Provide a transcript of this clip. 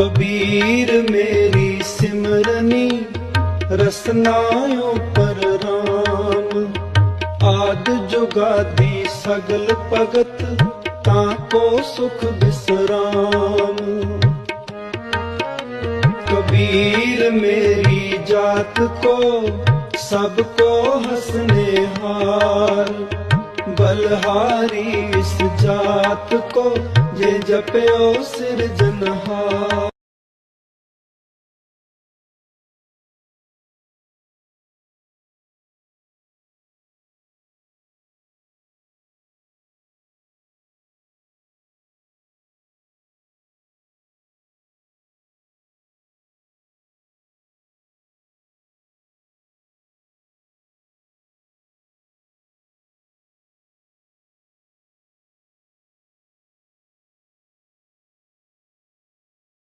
ਕਬੀਰ ਮੇਰੀ ਸਿਮਰਨੀ ਰਸਨਾਇਓ ਪਰ ਰਾਮ। ਆਦ ਜੁਗਾਦੀ ਸਗਲ ਭਗਤ, ਤਾਂ ਕੋ ਸੁਖ ਬਿਸਰਾਮ। ਮੇਰੀ ਜਾਤ ਕੋ, ਸਭ ਕੋ हंसने हार बलहारी इस जात को जे जप्यो सिरजनहार